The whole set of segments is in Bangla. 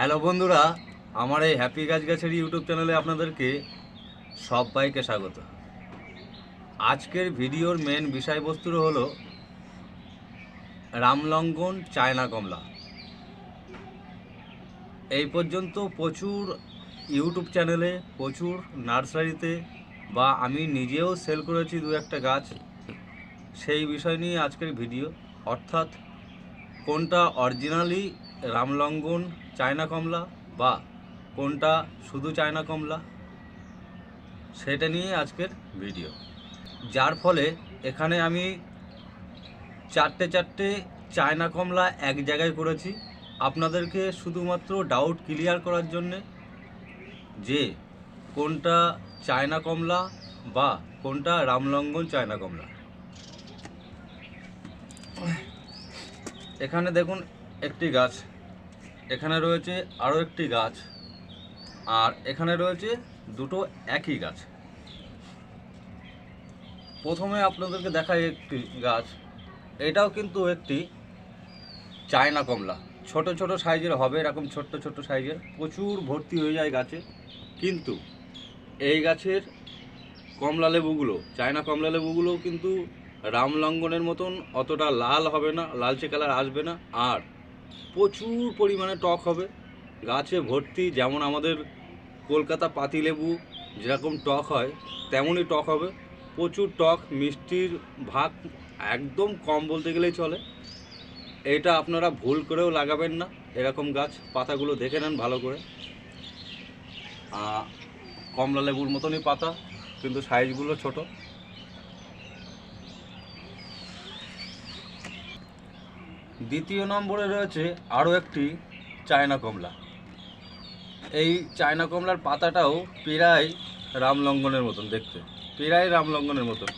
হ্যালো বন্ধুরা, আমার এই হ্যাপি গাছ গাছের ইউটিউব চ্যানেলে আপনাদেরকে সবাইকে স্বাগত। আজকের ভিডিওর মেন বিষয়বস্তু হলো রামলঙ্গন চায়না কমলা। এই পর্যন্ত প্রচুর ইউটিউব চ্যানেলে, প্রচুর নার্সারিতে বা আমি নিজেও সেল করেছি দু একটা গাছ, সেই বিষয় নিয়ে আজকের ভিডিও। অর্থাৎ কোনটা অরিজিনালি রামলঙ্গন চায়না কমলা, বা কোনটা শুধু চায়না কমলা? সেটা নিয়ে আজকের ভিডিও। যার ফলে এখানে আমি চারটে চারটে চায়না কমলা এক জায়গায় করেছি। আপনাদেরকে শুধুমাত্র ডাউট ক্লিয়ার করার জন্যে যে কোনটা চায়না কমলা বা কোনটা রামলঙ্গন চায়না কমলা। এখানে দেখুন একটি গাছ। এখানে রয়েছে আরও একটি গাছ। আর এখানে রয়েছে দুটো একই গাছ। প্রথমে আপনাদেরকে দেখাই একটি গাছ। এটাও কিন্তু একটি চায়না কমলা। ছোট ছোট সাইজের হবে, এরকম ছোট্ট ছোট্ট সাইজের। প্রচুর ভর্তি হয়ে যায় গাছে। কিন্তু এই গাছের কমলা লেবুগুলো, চায়না কমলা লেবুগুলো কিন্তু রামলঙ্গনের মতন অতটা লাল হবে না, লালচে কালার আসবে না। আর প্রচুর পরিমাণে টক হবে। গাছে ভর্তি যেমন আমাদের কলকাতা পাতিলেবু যেরকম টক হয়, তেমনই টক হবে। প্রচুর টক, মিষ্টির ভাগ একদম কম বলতে গেলেই চলে। এটা আপনারা ভুল করেও লাগাবেন না। এরকম গাছ, পাতাগুলো দেখে নেন ভালো করে। কমলা লেবুর মতনই পাতা, কিন্তু সাইজগুলো ছোট। দ্বিতীয় নম্বরে রয়েছে আরও একটি চায়না কমলা। এই চায়না কমলার পাতাটাও প্রায় রামলঙ্গনের মতন দেখতে। প্রায় রামলঙ্গনের মতন।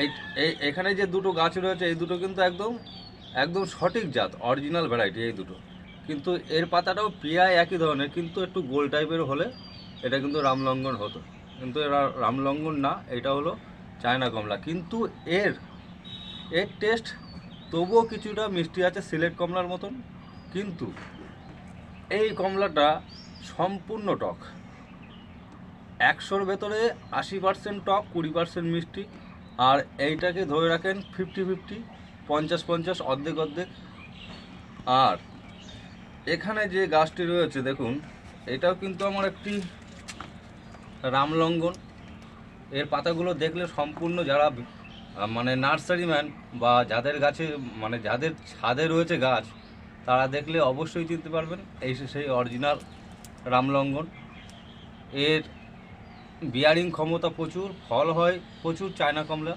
এই এখানে যে দুটো গাছ রয়েছে, এই দুটো কিন্তু একদম একদম সঠিক জাত, অরিজিনাল ভ্যারাইটি এই দুটো। কিন্তু এর পাতাটাও প্রায় একই ধরনের, কিন্তু একটু গোল টাইপের হলে এটা কিন্তু রামলঙ্গন হতো। কিন্তু এরা রামলঙ্গন না, এটা হলো চায়না কমলা। কিন্তু এর এর টেস্ট তবুও কিছুটা মিষ্টি আছে সিলেট কমলার মতন। কিন্তু এই কমলাটা সম্পূর্ণ টক। একশোর ভেতরে আশি পার্সেন্ট টক, কুড়ি পার্সেন্ট মিষ্টি। আর এইটাকে ধরে রাখেন ফিফটি ফিফটি পঞ্চাশ পঞ্চাশ, অর্ধেক অর্ধেক। আর এখানে যে গাছটি রয়েছে, দেখুন, এটাও কিন্তু আমার একটি রামলঙ্গন। এর পাতাগুলো দেখলে সম্পূর্ণ যারা মানে নার্সারিম্যান বা যাদের গাছে মানে যাদের ছাদে রয়েছে গাছ, তারা দেখলে অবশ্যই চিনতে পারবেন এই সেই অরিজিনাল রামলঙ্গন। এর বিয়ারিং ক্ষমতা প্রচুর, ফল হয় প্রচুর চায়না কমলা।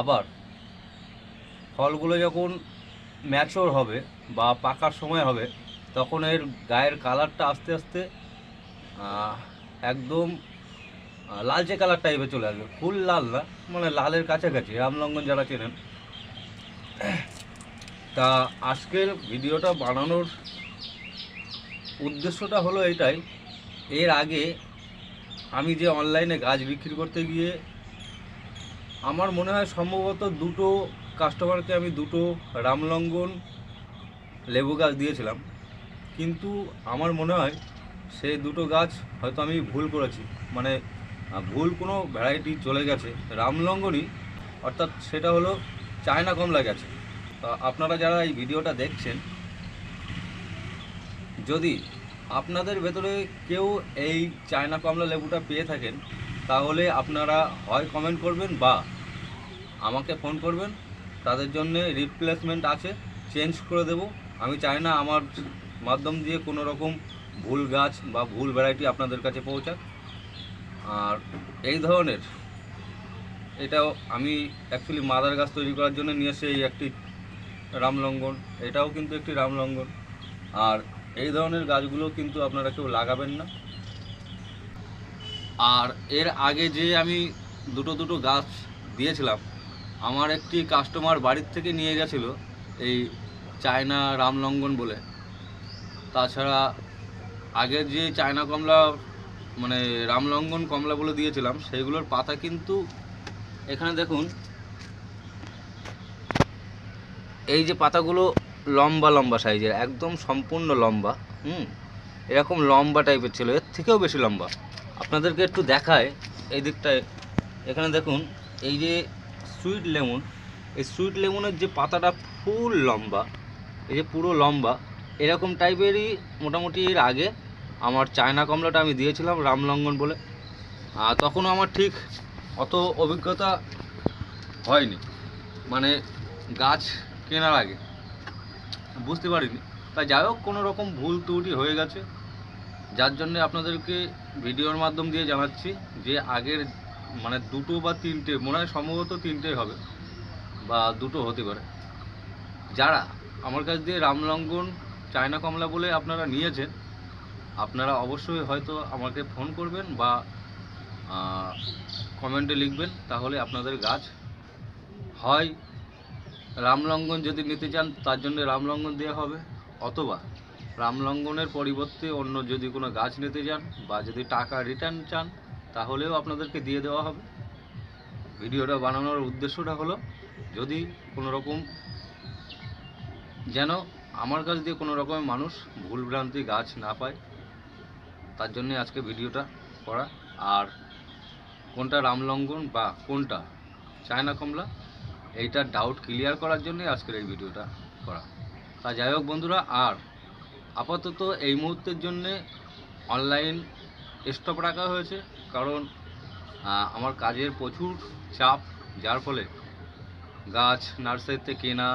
আবার ফলগুলো যখন ম্যাচোর হবে বা পাকার সময় হবে, তখন এর গায়ের কালারটা আস্তে আস্তে একদম লালচে কালার টাইপের চলে আসবে, ফুল লাল না মানে লালের কাছাকাছি রামলঙ্গন যারা চেনেন। তা আজকের ভিডিওটা বানানোর উদ্দেশ্যটা হলো এটাই, এর আগে আমি যে অনলাইনে গাছ বিক্রি করতে গিয়ে, আমার মনে হয় সম্ভবত দুটো কাস্টমারকে আমি দুটো রামলঙ্গন লেবু গাছ দিয়েছিলাম। কিন্তু আমার মনে হয় সেই দুটো গাছ হয়তো আমি ভুল করেছি মানে ভুল কোনো ভ্যারাইটি চলে গেছে। রামলঙ্গনই, অর্থাৎ সেটা হলো চায়না কমলা গেছে। তা আপনারা যারা এই ভিডিওটা দেখছেন, যদি আপনাদের ভেতরে কেউ এই চায়না কমলা লেবুটা পেয়ে থাকেন, তাহলে আপনারা হয় কমেন্ট করবেন বা আমাকে ফোন করবেন। তাদের জন্য রিপ্লেসমেন্ট আছে চেঞ্জ করে দেব। আমি চাই না আমার মাধ্যম দিয়ে কোনো রকম ভুল গাছ বা ভুল ভ্যারাইটি আপনাদের কাছে পৌঁছাক। আর এই ধরনের এটাও আমি অ্যাকচুয়ালি মাদার গাছ তৈরি করার জন্য নিয়ে এসে এই একটি রামলঙ্গন, এটাও কিন্তু একটি রামলঙ্গন। আর এই ধরনের গাছগুলো কিন্তু আপনারা কেউ লাগাবেন না। আর এর আগে যে আমি দুটো দুটো গাছ দিয়েছিলাম, আমার একটি কাস্টমার বাড়ির থেকে নিয়ে গেছিল এই চায়না রামলঙ্গন বলে। তাছাড়া আগের যে চায়না কমলা মানে রামলঙ্গন কমলা বলে দিয়েছিলাম, সেইগুলোর পাতা কিন্তু এখানে দেখুন, এই যে পাতাগুলো লম্বা লম্বা সাইজের, একদম সম্পূর্ণ লম্বা, হুম, এরকম লম্বা টাইপের ছিল, এর থেকেও বেশি লম্বা। আপনাদেরকে একটু দেখায় এই দিকটায়, এখানে দেখুন, এই যে সুইট লেমন এই সুইট লেমনের যে পাতাটা ফুল লম্বা, এই যে পুরো লম্বা, এরকম টাইপেরই মোটামুটি এর আগে আমার চায়না কমলাটা আমি দিয়েছিলাম রামলঙ্গন বলে। তখনও আমার ঠিক অত অভিজ্ঞতা হয়নি। মানে গাছ কেনার আগে। বুঝতে পারিনি। তাই যাই হোক, কোনো রকম ভুল ত্রুটি হয়ে গেছে। যার জন্য আপনাদেরকে ভিডিওর মাধ্যম দিয়ে জানাচ্ছি যে আগের মানে দুটো বা তিনটে, মনে হয় সম্ভবত তিনটে হবে বা দুটো হতে পারে। যারা আমার কাছ দিয়ে রামলঙ্গন চায়না কমলা বলে আপনারা নিয়েছেন আপনারা অবশ্যই হয়তো আমাকে ফোন করবেন বা কমেন্টে লিখবেন, তাহলে আপনাদের গাছ হয়। রামলঙ্গন যদি নিতে চান, তার জন্য রামলঙ্গন দেওয়া হবে। অথবা রামলঙ্গনের পরিবর্তে অন্য যদি কোনো গাছ নিতে চান বা যদি টাকা রিটার্ন চান, তাহলেও আপনাদেরকে দিয়ে দেওয়া হবে। ভিডিওটা বানানোর উদ্দেশ্যটা হলো, যদি কোনো রকম যেন আমার কাছ দিয়ে কোনো রকমের মানুষ ভুলভ্রান্তি গাছ না পায় তার জন্য আজকে ভিডিওটা করা। আর কোনটা রামলঙ্গন বা কোনটা চায়না কমলা এইটার ডাউট ক্লিয়ার করার জন্যই আজকের এই ভিডিওটা করা। তা যাই হোক বন্ধুরা, আর আপাতত এই মুহূর্তের জন্যে অনলাইন স্টপ রাখা হয়েছে। কারণ আমার কাজের প্রচুর চাপ, যার ফলে গাছ নার্সারিতে কেনা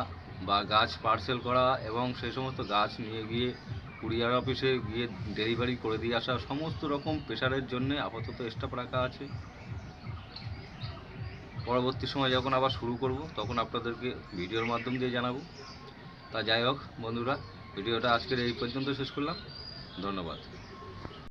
বা গাছ পার্সেল করা এবং সেই সমস্ত গাছ নিয়ে গিয়ে কুরিয়ার অফিসে গিয়ে ডেলিভারি করে দিয়ে আসা সমস্ত রকম প্রেশারের জন্য আপাতত স্টাফ রাখা আছে। পরবর্তী সময় যখন আবার শুরু করব, তখন আপনাদেরকে ভিডিওর মাধ্যম দিয়ে জানাব। তা যাই হোক, বন্ধুরা, ভিডিওটা আজকের এই পর্যন্ত শেষ করলাম। ধন্যবাদ।